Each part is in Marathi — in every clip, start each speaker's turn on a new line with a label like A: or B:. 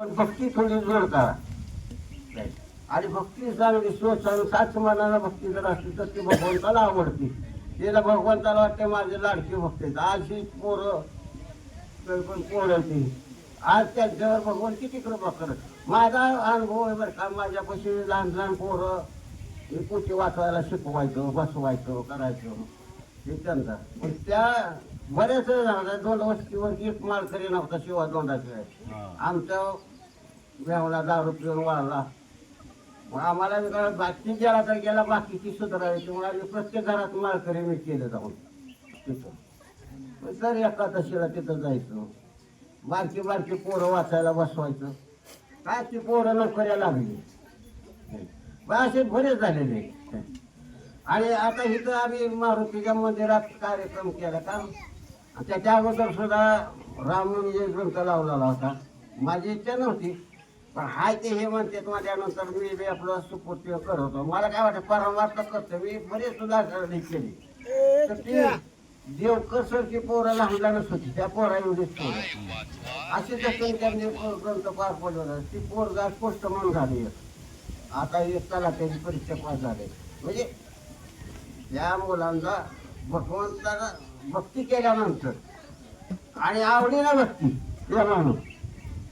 A: पण भक्ती थोडी जोड करा. आणि भक्ती चांगली स्वच्छ आणि साच मनाला भक्ती जर असली तर ती भगवंताला आवडते. तिला भगवंताला वाटते माझे लाडके भक्त आज ही पोरं पण पोरं ती आज त्यांच्यावर भगवान किती कृपा करत. माझा अनुभव आहे बरं का माझ्यापाशी लहान लहान पोरं पोटी वाचवायला शिकवायचो बसवायचो करायचो. हे त्यांचा. पण त्या बऱ्याच दोन वस्तीवर एक माळकरी नव्हता शिवा दोंडाशिवाय आमच्या जेवला दारू पिऊन वाढला. मग आम्हाला बी बाकी गेला तर गेला बाकीची सुधारायची मग प्रत्येक घरात माळकरी मी केलं जाऊन. तिथं. मग तर एकादशीला तिथं जायचं बारकी बारकी पोरं वाचायला बसवायचं काय ती पोरं नोकऱ्या लागली? मग असे बरेच झालेले आणि आता इथं आम्ही मारुतीच्या मंदिरात कार्यक्रम केला. का त्याच्या अगोदर सुद्धा रामनवमी ग्रंथ लावलेला होता. माझी इच्छा नव्हती. पण हाय ते हे म्हणतात माझ्यानुसार मी बी आपलं सुपूर्ती करतो मला काय वाटतं परमार्थ करतो. मी बरेच सुधारणा केली. तर ती की पोरं लहान लहानच होती त्या पोरा एवढीच पोरं अशी जसं त्यांनी ग्रंथ पार पडवला ती पोरगा म्हणून झाली आता एक त्याला त्याची परीक्षा पास झाली. म्हणजे त्या मुलांचा भगवंताला भक्ती केल्यानंतर आणि आवडीला भक्ती या माणूस.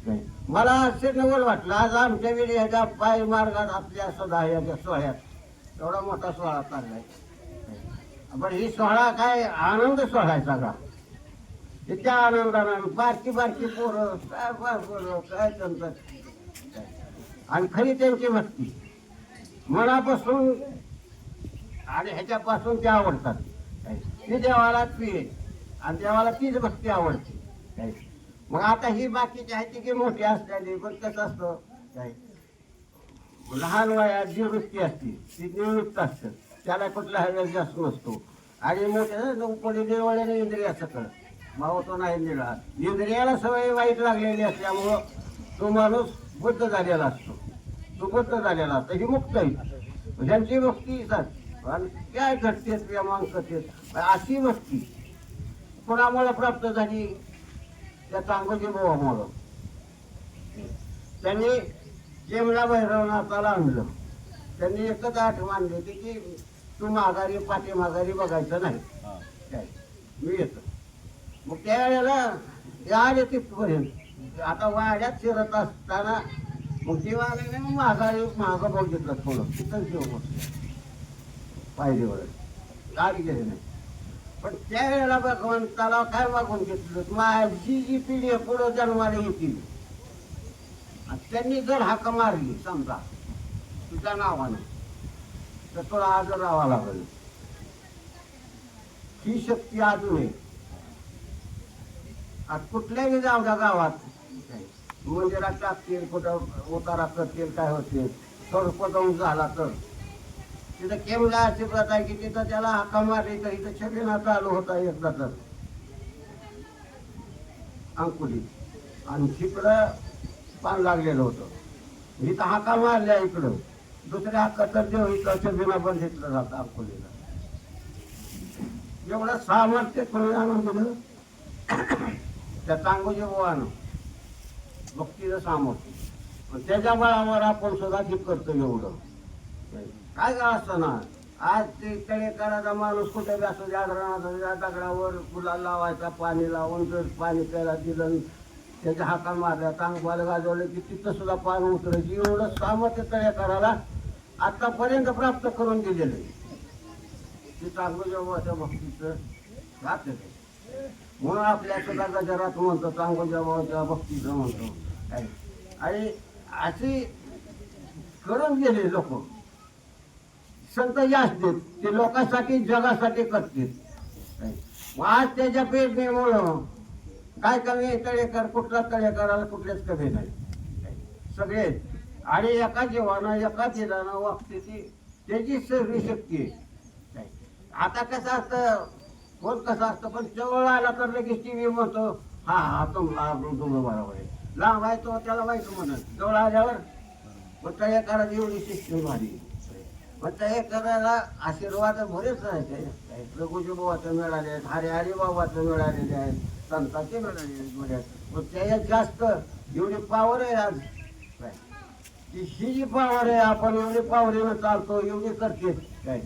A: नाही. मला असे नवल वाटलं आज आमच्या वेळी ह्याच्या पाय मार्गात आपल्या सदा याच्या सोहळ्यात एवढा मोठा सोहळा चाललाय. पण ही सोहळा काय आनंद सोहळा आहे सगळा इतक्या आनंदानं बारकी बारकी पोरं काय पोरं काय त्यांचं? आणि खरी त्यांची भक्ती मनापासून आणि ह्याच्यापासून ते आवडतात. ती देवाला ती आणि देवाला तीच भक्ती आवडते. मग आता ही बाकीची आहे ती की मोठी असल्याने पण कसं असतं लहान वयात जी वृत्ती असते ती निवृत्त असतं. त्याला कुठला हवेल जास्त नसतो आणि मोठ्या कोणी निवळल्याने इंद्रिया सकळ. भाऊ तो नाही निळा इंद्रियाला सवय वाईट लागलेली असल्यामुळं तो माणूस बुद्ध झालेला असतो. तो बुद्ध झालेला असतो. ही मुक्त आहे. ज्यांची मुक्ती आणि काय घडते प्रमाण करते अशी वस्ती. कोणामुळे प्राप्त झाली? त्या चांगोजी भावामुळं त्यांनी जेमला भैरवनाथाला आणलं. त्यांनी एकच आठ मानली होती की तू माघारी पाठी माघारी बघायचं नाही. मी येतो. मग त्या वेळेला ते आले तिथपर्यंत. आता वाड्यात शिरत असताना मग आले नाही मग माघारी मागं बघितलं थोडं. तिथंच देऊ बसलो. पायरीवर. गाडी गेली नाही. पण त्यावेळेला भगवंताला काय मागून घेतलं? माझी जी पिढी पुढं जन्माला येतील. त्यांनी जर हाक मारली समजा तुझ्या नावाने तर तुला आज राहावा लागेल. ही शक्ती अजून आहे. आज कुठल्याही जाऊ द्या गावात मंदिरात टाकतील कुठं उतारा करतील काय होतील सर्वपदम झाला तर. तिथं केमला अशी प्रथा आहे की तिथं त्याला हाका मारली तर इथं छबिना चालू होता एकदा तर अंकुली आणि तिकडं पान लागलेलं होतं. इथं हाका मारल्या इकडं. दुसऱ्या हाका तर देव इथं छबिना पण घेतलं जातं अंकुलीला. एवढं सामर्थ्य कोणी आणून दिलं? त्या चांगोजी बोवानं. भक्तीचं सामर्थ्य. पण त्याच्या बळावर आपण सुद्धा हे करतो एवढं. काय का असताना आज ते करायचा माणूस कुठे बी असतो जागरणाचा दगडावर फुला लावायचा पाणी लावून जर पाणी प्यायला दिलं त्याच्या हाका मारल्या चांगवाला गाजवलं की तिथं सुद्धा पाणी उतरायची. एवढं सामर्थ्य तळेकराला. आतापर्यंत प्राप्त करून दिलेलं आहे. ते चांगलं जेव्हा भक्तीचं राहते म्हणून आपल्या सुद्धा गजरात म्हणतो चांगलं जेव्हा भक्तीचं म्हणतो. आणि अशी करून गेले लोक. संत जास्त ते लोकांसाठी जगासाठी करतील. आज त्याच्या पेरणीमुळं काय कमी तळेकर कुठला तळेकराला कुठलेच कमी नाही. सगळे. आणि एका जीवानं एका दिलानं वागते ती त्याची सगळी शक्ती आता कसं असतं कोण कसं असतं पण जवळ आला तर लगेच टी व्ही म्हणतो हा हा तुम्हाला तुम्ही बरोबर आहे. लांब आहे तो त्याला वाईट म्हणत जवळ आल्यावर मग त्या करायची एवढी शिस्ती भारी मग त्या करायला आशीर्वाद बरेच राहायचे रघुजी बाबाचं मिळाले आहेत. हरे हरी बाबाचं मिळालेले आहेत. संतांचे मिळालेले म्हणजे मग त्याच्यात जास्त एवढी पावर आहे आज. काय? की ही जी पावर आहे आपण एवढी पावरीनं चालतो एवढी करते काय?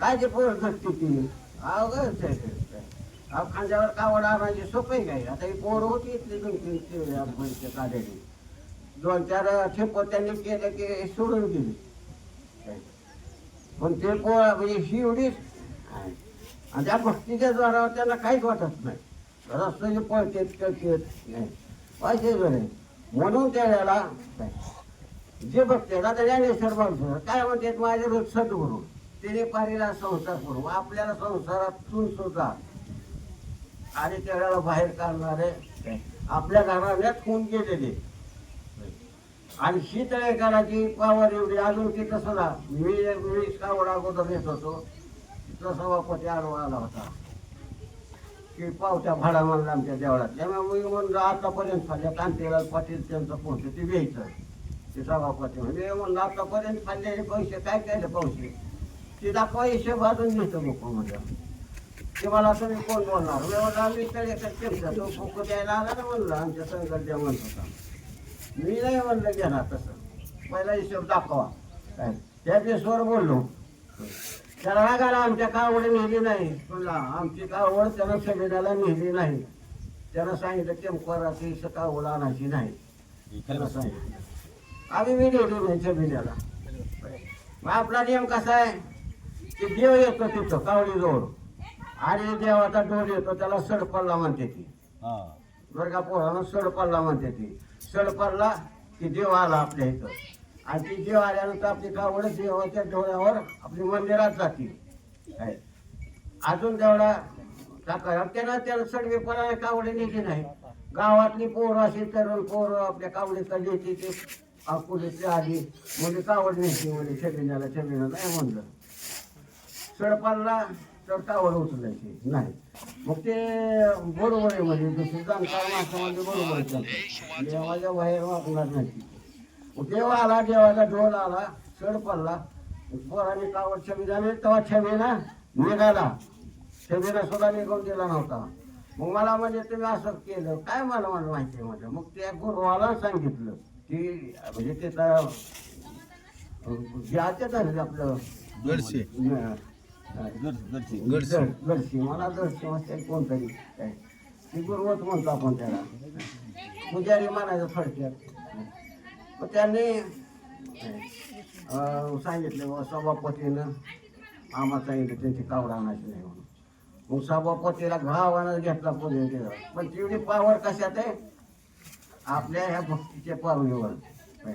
A: काय ते पोर करते ती? अवघडच आहे ते. अहो खांद्यावर कावड आणायची सोपी काय? आता ही पोर होती इथली दोन तीन काढायची दोन चार ठेप त्यांनी केलं की सोडून गेली. पण ते पोर म्हणजे ही एवढीच आहे. आणि त्या भक्तीच्या द्वारावर त्यांना काहीच वाटत नाही. रस्त्याचे पळतेत करतेत नाही. पाहिजे नाही म्हणून त्याला जे बघते आता ज्ञानेश्वर काय म्हणतात माझे रोज सद्गुरू. त्याने पारीला संसार करू. आपल्याला संसारातून सुद्धा आणि त्याला बाहेर काढणारे आपल्या घराण्यात होऊन गेलेले. आणि ही तळेकराची पावर एवढी अजून ती तसं ना मी मी कावड अगोदर येत होतो. तसा सभापती आडवा आला होता. की पावत्या भाडा म्हणला आमच्या देवळात. त्यामुळे मी म्हणलं आतापर्यंत फाल्या कांतीलाल पाटील त्यांचं पोहोचते ते घ्यायचं. ते सभापती म्हणजे म्हणलं आतापर्यंत खाल्ले पैसे काय केले पैसे तिथं पैसे भाजून घेतो लोक म्हणजे ते मला तुम्ही कोण बोलणार? मी म्हणलं आम्ही तळेकर केलं तो फुक द्यायला आला ना म्हणलं आमच्या संघात द्या म्हणत होता. मी नाही म्हणलं घेणार तसं. पहिला हिशोब दाखवा. काय? त्या बोललो. त्याला रागाला आमच्या कावड नेली नाही. म्हणला आमची कावड त्यानं सगळ्याला नेली नाही. त्यानं सांगितलं टेम्पराची कावड आणायची नाही. त्यानं सांगितलं. आम्ही मी नेली नाही सगळ्याला मग आपला नियम कसा आहे? की देव येतो तिथं कावडीजवळ. आणि देवाचा डोर येतो त्याला सडपल्ला म्हणते ती. बरं का पोरानं सडपल्ला म्हणते ती. सडपल्ला की देव आला आपल्या इथं. आणि ती देव आल्यानंतर आपली कावड देवाच्या डोळ्यावर आपली मंदिरात जाते अजून तेवढा टाका. त्यांना त्याला सडवेपणा कावडे नेली नाही. गावातली पोरं अशी तरुण पोरं आपल्या कावडीचा नेते ते. अकोलीतली आली. म्हणजे कावड नेते म्हणजे शरीराला शरीराला नाही म्हणलं. सडपाला तर कावड उचलायची नाही. मग ते बरोबर आहे म्हणजे दुसरी जाणकार माणसामध्ये बरोबर आहे. त्यांचं. देवाच्या बाहेर वागणार नाही. मग देव आला देवाचा ढोल आला सड पडला. पोराने कावड छबी झाली तेव्हा छबीना निघाला. छबीना सुद्धा निघून दिला नव्हता. मग मला म्हणजे तुम्ही असं केलं. काय मला मला माहिती आहे म्हणजे? मग त्या गुरुवाला सांगितलं की म्हणजे त्याचा जे आत्याच आहे आपलं
B: गडसे.
A: अं,
B: गडसे.
A: गडसी. गडसी. मला गडसी वाटते कोणतरी काय. ती गुरुवत म्हणतो आपण त्याला. पुजारी म्हणायचं थोडक्यात मग त्यांनी सांगितलं बुवा सभापतीनं आम्हाला सांगितलं त्यांची कावड आणायची नाही म्हणून. मग सभापतीला घावानं घेतला पुजारीला पण तेवढी पावर कशात आहे? आपल्या ह्या भक्तीच्या पावलीवर. काय.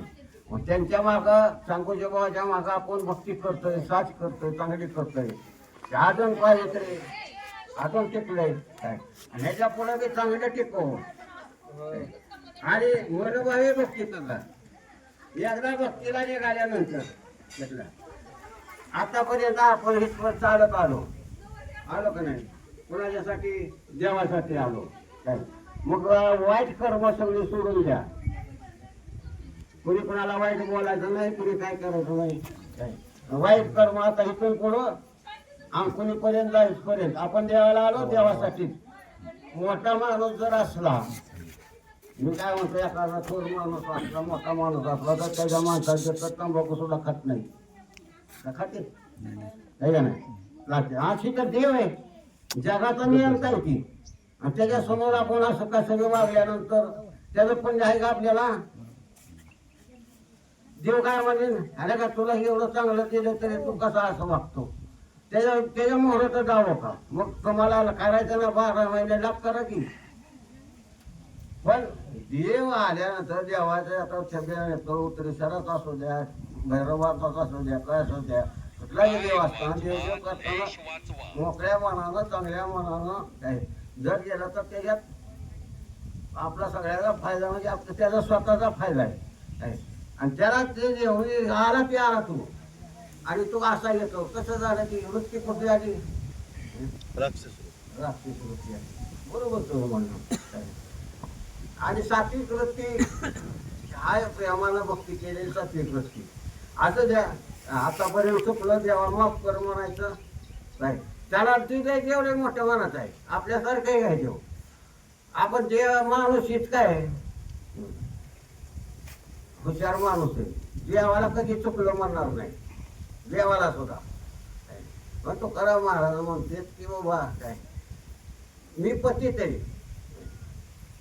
A: त्यांच्या मागं सांगूच्या बाबाच्या मागं आपण भक्ती करतोय साथ करतोय चांगली करतोय. ते अजून पाहिजे तरी? अजून टिकलंय. काय? आणि ह्याच्या पुढे बी चांगलं टिकव आणि मनोभावे भक्ती करा एकदा भक्तीला निघाल्यानंतर घेतला आतापर्यंत आपण हितवर चालत आलो. आलो का नाही? कुणाच्यासाठी? देवासाठी आलो. काय? मग वाईट कर्म सगळे सोडून द्या. कुणी कुणाला वाईट बोलायचं नाही कुणी काय करायचं नाही. वाईट कर्म आता इथून पुढं आम कुणीपर्यंत जाईपर्यंत आपण देवाला आलो देवासाठी. मोठा माणूस जर असला मी काय म्हणतो एखादा थोर माणूस असला मोठा माणूस असला तर त्याच्या माणसाचं तर तंबाखू सुद्धा खात नाही. खाते. आहे का नाही? लागते अशी तर देव आहे. जगाचा नियम काय की? आणि त्याच्यासमोर आपण असं कसं वागल्यानंतर त्याचं पण आहे का आपल्याला? देव काय म्हणेन अरे का तुला एवढं चांगलं केलं तरी तू कसा असं वागतो? त्याच्या त्याच्या मोहराचं जावं का? मग तुम्हाला करायचं ना बारा महिने लाभ करा की. पण देव आल्यानंतर देवाच्या आता छब्या येतो त्रिशरात असू द्या भैरवाचाच असू द्या काय असू द्या कुठलाही देव असताना देव करताना मोकळ्या मनानं चांगल्या मनानं जर गेला तर त्याच्यात आपला सगळ्याचा फायदा म्हणजे आपला त्याचा स्वतःचा फायदा आहे. आणि त्याला ते जे होईल आला ते आला तू. आणि तू असा येतो. कसं झालं की वृत्ती कुठे आली?
B: राक्षस.
A: राष्ट्रीय वृत्ती आली. बरोबर तुझं म्हणणं. आणि सात्विक वृत्ती हाय प्रेमानं भक्ती केलेली सात्विक वृत्ती. असं द्या. आतापर्यंत चुकलं देवा माफ कर म्हणायचं. नाही. त्याला तुझे जेवढे मोठ्या मनात आहे. आपल्यासारखं आहे काय देव? आपण जे माणूस इतका आहे हुशार माणूस आहे. देवाला कधी चुकलं म्हणणार नाही. देवाला सुद्धा. पण तो करा महाराज म्हणते की बाबा काय? मी पतित आहे.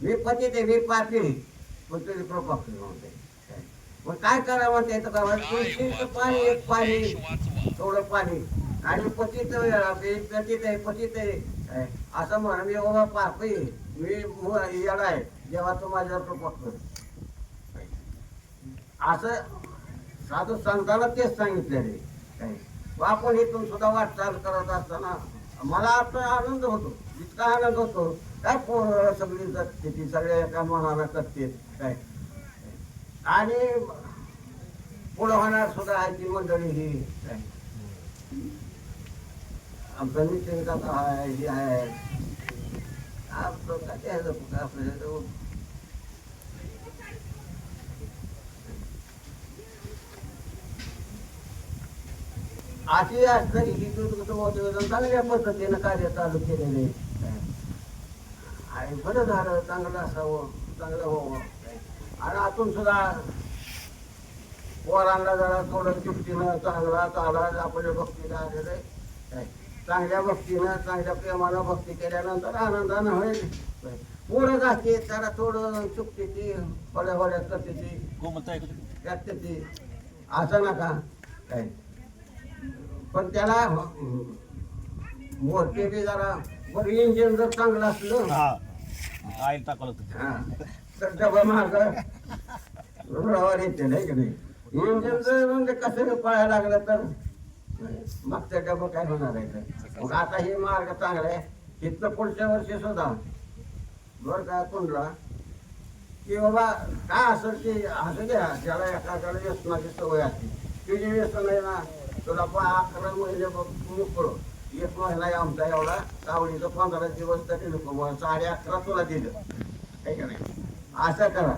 A: मी पतित आहे मी पापी. पण तुझी कृपा करू म्हणते. काय. मग काय करा म्हणते तर तुळशीचं पाणी एक पाणी थोडं पाणी. आणि पतित पतित आहे पतित आहे. असं म्हणा मी बाबा पापी. मी मु- येडा आहे. जेव्हा तू माझ्यावर कृपा कर. असं साधू संतांना तेच सांगितलेले आपण इथून सुद्धा वाटचाल करत असताना मला आता आनंद होतो. इतका आनंद होतो. काय पोरं सगळी जगते ती सगळ्या एका मनाला करते. काय. आणि पुढं होणार सुद्धा आहे ती मंडळी ही. काय. आमचा निश्चित काका आहे हे आहे. आपलं काय आपलं अशी असणारी ही दूध मोठं चांगल्या पद्धतीनं कार्य चालू केलेले. आणि बरं झालं चांगलं असावं चांगलं व्हावं. आणि आतून सुद्धा पोरांना जरा थोडं चुपतीनं चांगला चाला आपल्या भक्तीला आलेलं आहे. चांगल्या भक्तीनं चांगल्या प्रेमानं भक्ती केल्यानंतर आनंदानं होईल. पोरं जाते त्याला थोडं चुकते ती हळ्या हळ्यात करते ती. त्यात ते असं नका. काय पण त्याला मोठे बी जरा बरं इंजिन जर चांगलं असलं
B: हा. आईल टाकलं
A: हा, तर डबा माग. रुळावर येते नाही की नाही? इंजिन जर म्हणजे कसं पळायला लागलं तर मागचा डबा काय होणार आहे तर? मग आता हे मार्ग चांगला आहे. इथलं पुढच्या वर्षी सुद्धा. बरं का कुंडला? की बाबा काय असेल ते असं द्या ज्याला एखाद्याला व्यसनाची सवय असते. तुझी व्यसन आहे ना तुला पा अकरा महिने मोकळं. एक महिना आमचा एवढा. सावळीचं पंधरा दिवस तरी नको साडे अकरा तुला दिलं. काय का नाही? असं करा.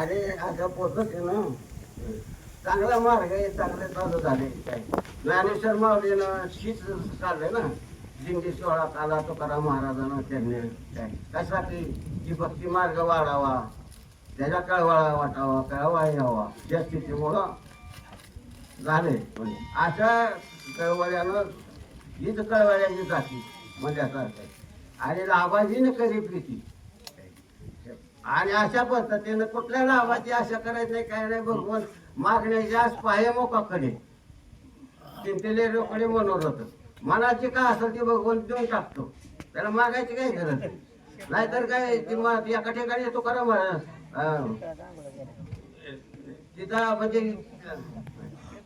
A: अरे अशा ना. चांगला मार्ग आहे चांगले चालू झाले. काय ज्ञानेश्वर माऊलीनं शीच काढले ना. दिंडी सोहळा काला तुकाराम महाराजांना त्यांनी काय? कशासाठी? की भक्ती मार्ग वाढावा. त्याच्या कळवाळा वाटावा कळवा यावा. या स्थितीमुळं झाले. अशा कळवळ्यानं हीच कळवळ्याची जाती. म्हणजे असं. आणि लाभाजीने करी प्रीती. आणि अशा पद्धतीनं कुठल्या लाभाची आशा करायची नाही काय नाही भगवान मागण्याच्या आज पाहे मोकाकडे. चिंतेले रोकडे मनोरथ. मनाची काय असेल ती भगवान देऊन टाकतो. त्याला मागायची काय गरज नाही. नाहीतर काय ती एका ठिकाणी तो करा तिथं म्हणजे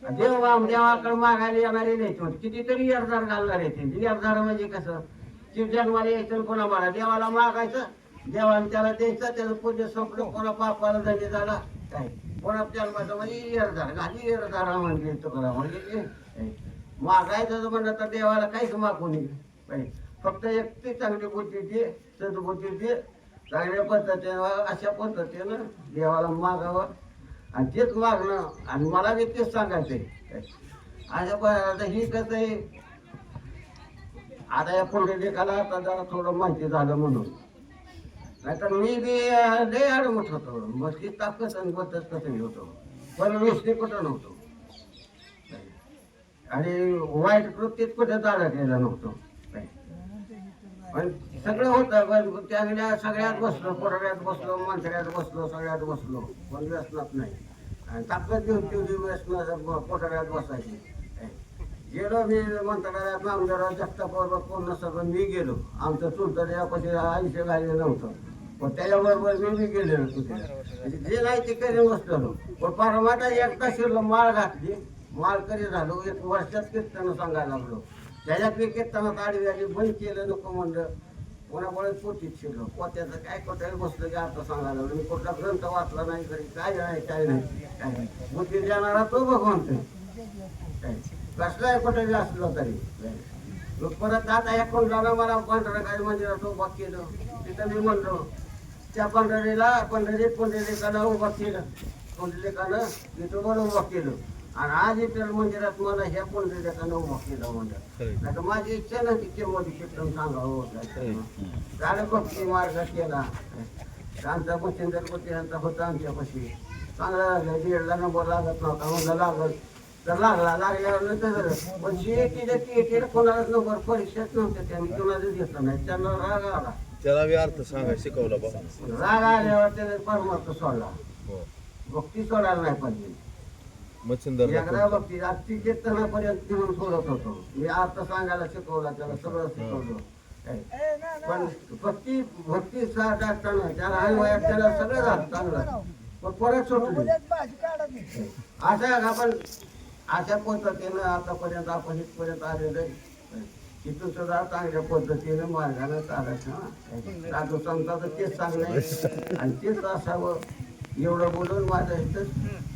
A: देव देवाकडे मागायला येणारे नाही कितीतरी अर्धार घालणार येते अर्धार म्हणजे कसं? शिव जन्माला यायचं कोणा मला देवाला मागायचं. देवाला त्याला द्यायचं त्याचं पुण्य संपलं कोणा पापाला धनी झाला? काय कोणा जन्माचं म्हणजे अर्धार घाली अर्धार म्हणजे तुकडा म्हणजे. मागायचं म्हणलं तर देवाला काहीच मागू नये. फक्त एक ती चांगली बुद्धी दे सद्बुद्धी दे. चांगल्या पद्धतीनं अशा पद्धतीनं देवाला मागावं. आणि तेच मागणं आणि मला बी तेच सांगायचंय. अशा प- आता ही कसं आहे? आता या पुंडलिकाला आता जरा थोडं माहिती झालं म्हणून. नाहीतर मी बी लय अडमत होतो. मस्ती ताकद आणि बद्दल कसं होतो. पण नुसती कुठं नव्हतो. आणि वाईट कृतीत कुठे जागा केला नव्हतो. पण सगळं होतं पण त्यावेळेला सगळ्यात बसलो पोराड्यात बसलो मंत्र्यात बसलो सगळ्यात बसलो. पण व्यसनात नाही. आणि ताकद घेऊन तेवढी व्यसन पोटाड्यात बसायची. गेलो मी मंत्रालयात नामदारात जगतापावर कोण नसतं मी गेलो. आमचं चुलतं त्यापाशी आयुष्य घाललं नव्हतं. पण त्याच्याबरोबर मी बी गेलेलो तिथे. म्हणजे जे नाही ते करीन बसलो पण परमाता एकदा शिरलो माळ घातली. माळ करी झालो एक वर्षात कीर्तन सांगायला लागलो. त्याच्यात मी कीर्तनात आडवी आली बंद केलं नको म्हणलं. कोणामुळे पोटीत शिवलं पोत्याचं काय कोट्याला बसलं की आता सांगायला मी कुठला ग्रंथ वाचला नाही तरी काय नाही काय नाही काय नाही. बुद्धी देणारा तो भगवंत काय? कसलाय कुठे असलो तरी. मग परत आता या कोणला मला पांढरा काही मंदिरात उभा केलं. तिथं मी म्हणलो त्या पंढरीला पंढरीत पुंडलिकाला उभा केलं. पुंडलिकानं तिथं बरं उभा केलं. आणि आज इतर मंदिरात मला ह्या उभं केलं मंदिर नाही तर माझी इच्छा नव्हती की मोदी कीर्तन सांगावं झालं भक्ती मार्ग केला. आमचा मच्छिंदर कोटी यांचा होता आमच्यापाशी. चांगला लागला दीडला नंबर लागत नव्हता. म्हणलं लागत तर लागला लागल्यावर नंतर पण सीएटीच्या टीएटीला कोणालाच नंबर परीक्षाच नव्हत्या त्यांनी कोणालाच घेतलं नाही. त्यांना राग आला.
C: त्याला बी अर्थ सांगाय शिकवला
A: राग आल्यावर त्याने परमार्थ सोडला.
C: हो.
A: भक्ती सोडायला नाही पाहिजे.
C: मच्छिंदर
A: एकदा भक्ती आजची कीर्तनापर्यंत घेऊन सोडत होतो. मी आता सांगायला शिकवला त्याला सगळं शिकवलं. काय. पण भक्ती भक्ती साठ असताना त्याला आई वयात त्याला सगळं झालं चांगलं. पण परत सुटली अशा आपण अशा पद्धतीनं आतापर्यंत आपण इथपर्यंत आलेलो आहे. तिथून सुद्धा चांगल्या पद्धतीनं मार्गाने चालायचं हा. साधू संताचं तेच चांगलं आहे. आणि तेच असावं. एवढं बोलून माझं इथं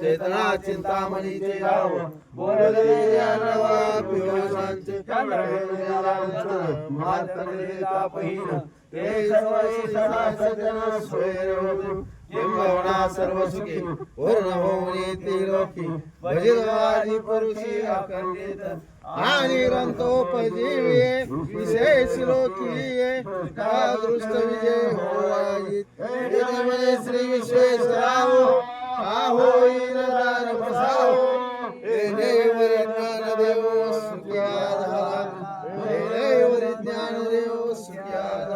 C: चेतना चिंतामणीचे राव बोलले ज्ञानवा पिवसांचे मातृका पहिन ते सर्व सदा किंबहुना सर्व सुखी लोकी पुरुषी आणि रंतोपजीवे विशेष लोकीये का दृष्ट विजय होई श्री विश्वेश्वराव का होईल दार बसाव हे देव ज्ञान देव सुख्या झाला हे देव ज्ञान देव सुख्या